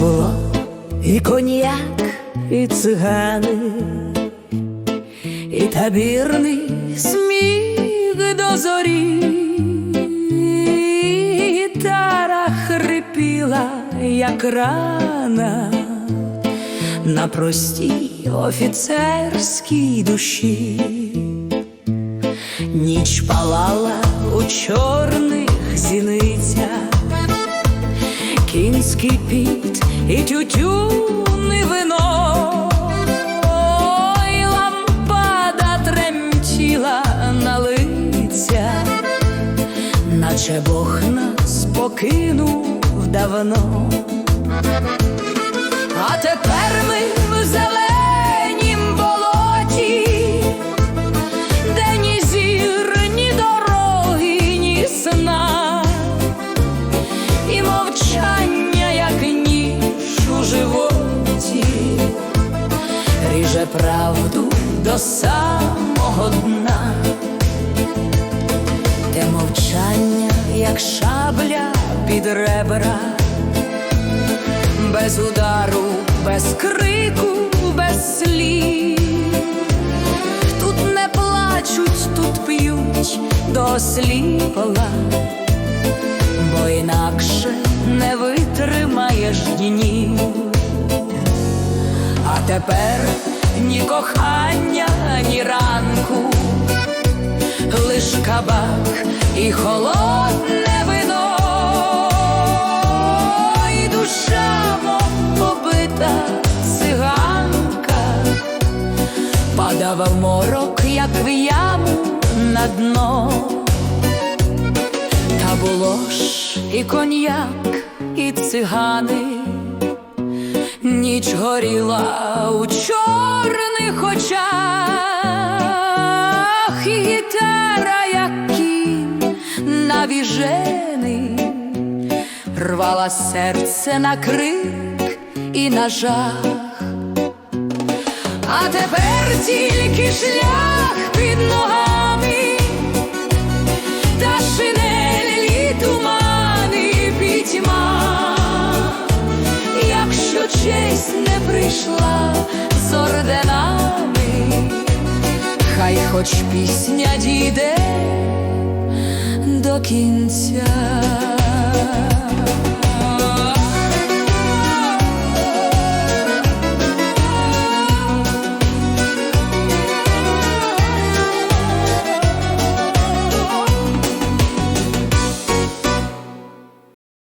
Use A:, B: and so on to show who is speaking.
A: Було і коньяк, і цигани, і табірний сміх до зорі, гітара хрипіла, як рана. На простій офіцерській душі. Ніч палала у чорних зіницях. Кінський піт і тютюни вино, наче Бог нас покинув давно. А тепер ми в зеленім болоті, де ні зір, ні дороги, ні сна. І мовчання, як ніж у животі, ріже правду до самого дна, те мовчання, як шабля під ребра, без удару, без крику, без слів. Тут не плачуть, тут п'ють до сліпла бо інакше не витримаєш днів. А тепер ні кохання, ні ранку, лиш кабак і холодне вино, і душа, мов побита циганка, падав в морок, як в яму на дно. Та було ж і коньяк, і цигани, ніч горіла у чорних очах, гітара, як кінь навіжений, рвала серце на крик і на жах. А тепер тільки шлях хай хоч пісня дійде до кінця.